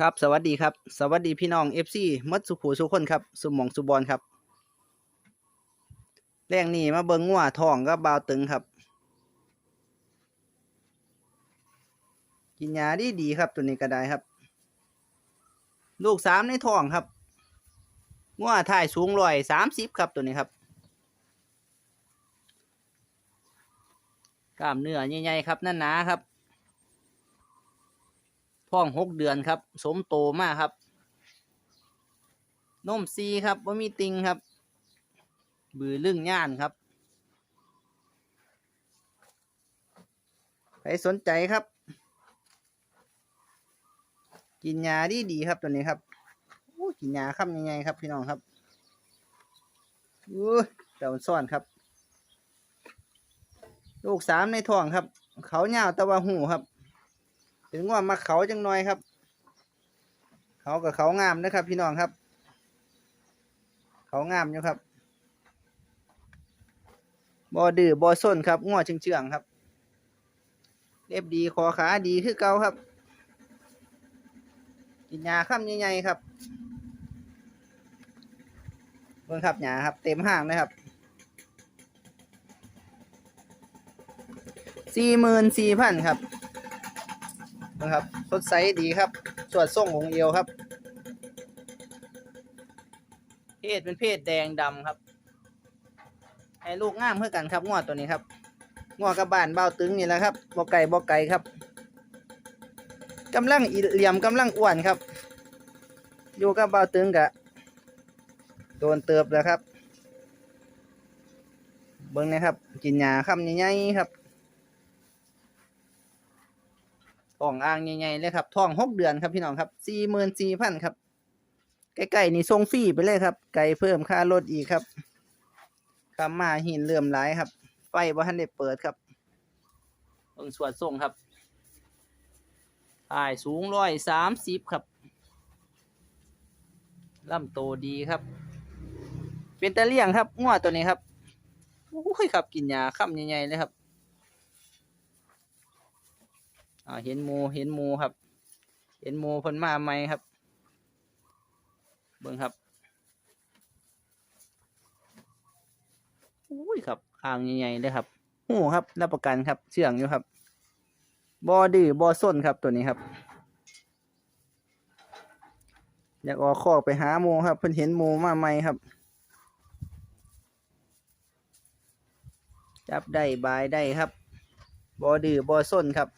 ครับสวัสดีครับ สวัสดีพี่น้องเอฟซีมัดสุขูสุคนครับสุมองสุบอลครับแรงนี้มาเบิงงัวทองกับบาวตึงครับ กินยาดีดีครับตัวนี้ก็ได้ครับ ลูกสามในทองครับงัวถ่ายสูงร้อยสามสิบครับตัวนี้ครับกล้ามเนื้อใหญ่ๆครับนั่นหนาครับ ท้องหกเดือนครับ สมโตมากครับ นมซีครับว่ามีติงครับ บือลึ่งย่านครับใครสนใจครับ กินยาดีดีครับตัวนี้ครับกินยาครับยังไงครับพี่น้องครับอู้ยเต่าซ่อนครับ ลูกสามในท้องครับ เขาเงาวตะว่าหูครับ ถึงว่ามาเขาจังหน่อยครับ เขากับเขางามนะครับ พี่น้องครับ เขางามอยู่ครับบอดื้อบอส้นครับง้อเชื่องๆครับเรียบดีคอขาดีคือเก่าครับกินยาข้ามใหญ่ๆครับเบิ่งครับหยาครับเต็มห้างนะครับสี่หมื่นสี่พันครับ นะครับสดใสดีครับสวดส่งของเอวครับ เพศเป็นเพศแดงดำครับให้ลูกงามเพื่อกันครับงวดตัวนี้ครับงวดกับบ้านเบ้าตึงนี่แหละครับบอไก่บอไก่ครับกำลังเหลี่ยมกำลังอ้วนครับ อยู่กับเบ้าตึงกะโดนเติบแล้วครับ เบิ้งนะครับ กินยาคำใหญ่ๆครับ ท้องอ่างใหญ่ๆเลยครับท้องหกเดือนครับพี่น้องครับสี่หมื่นสี่พันครับใกล้ๆนี่ส่งฟรีไปเลยครับ ไก่เพิ่มค่ารถอีกครับคำมาหินเลื่อมหลครับ ไฟบ่ทันได้เปิดครับเบิ่งสวดส่งครับถ่ายสูงร้อยสามสิบครับลำโตดีครับ เป็นตะเลี่ยงครับง้อตัวนี้ครับโอ้ยครับกินยาค่ำใหญ่ๆเลยครับ อ่าเห็นมูเห็นมูครับ เห็นมูเพิ่นมาใหมครับ เบิ่งครับอุ้ยครับอ่างใหญ่ๆเลยครับหูครับรับประกันครับ เชื่องอยู่ครับบอดื้อบอส้นครับตัวนี้ครับ อยากออกคอกไปหามูครับ เพิ่นเห็นมูมาใหมครับ จับได้บายได้ครับ บอดื้อบอส้นครับ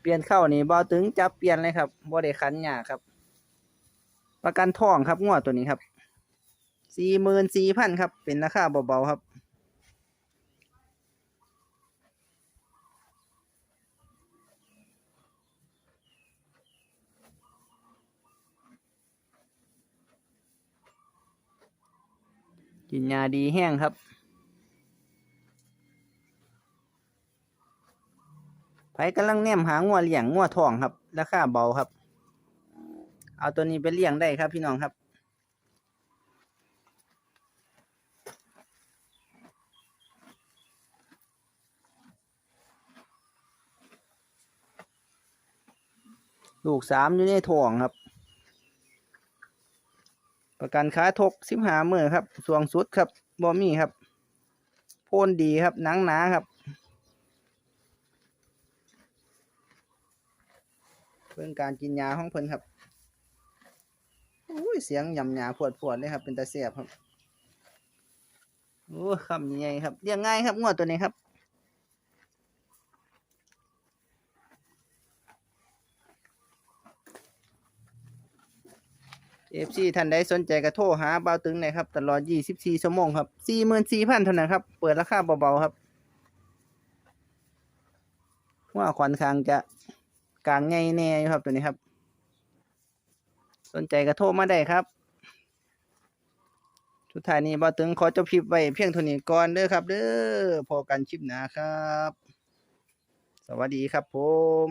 เปลี่ยนเข้านี่บ่ตึงจับเปลี่ยนเลยครับบ่ได้คันหยาครับ ประกันทองครับงวดตัวนี้ครับสี่หมื่นสี่พันครับ เป็นราคาเบาๆครับกินยาดีแห้งครับ ไผกำลังแนมหางัวเลี้ยงงัวทองครับ ราคาเบาครับ เอาตัวนี้ไปเลี้ยงได้ครับพี่น้องครับลูกสามอยู่ในท้องครับ ประกันค้าทกสิบหาเมื่อครับ สวงสุดครับ บอมี่ครับ โพนดีครับ หนังหนาครับ เพื่อการกินยาของเพิ่นครับอุ้ยเสียงยำยาปวดปวดๆเลยครับ เป็นตาเสียบครับโอ้คำใหญ่ครับเรียงง่ายครับงวดตัวนี้ครับเอฟซีท่านใดสนใจก็โทรหาเบาตึงหน่อยครับ ตลอด 24 ชั่วโมงครับ 44,000เท่านั้นครับ เปิดราคาเบาๆครับ ว่าควันคางจะ กลางไงแน่อยู่ครับตัวนี้ครับ สนใจกระโทรมาได้ครับทุกท่านนี้บอถึงขอจบคลิปไว้เพียงเท่านี้ก่อนเด้อครับ เด้อพอกันชิปหนาครับ สวัสดีครับผม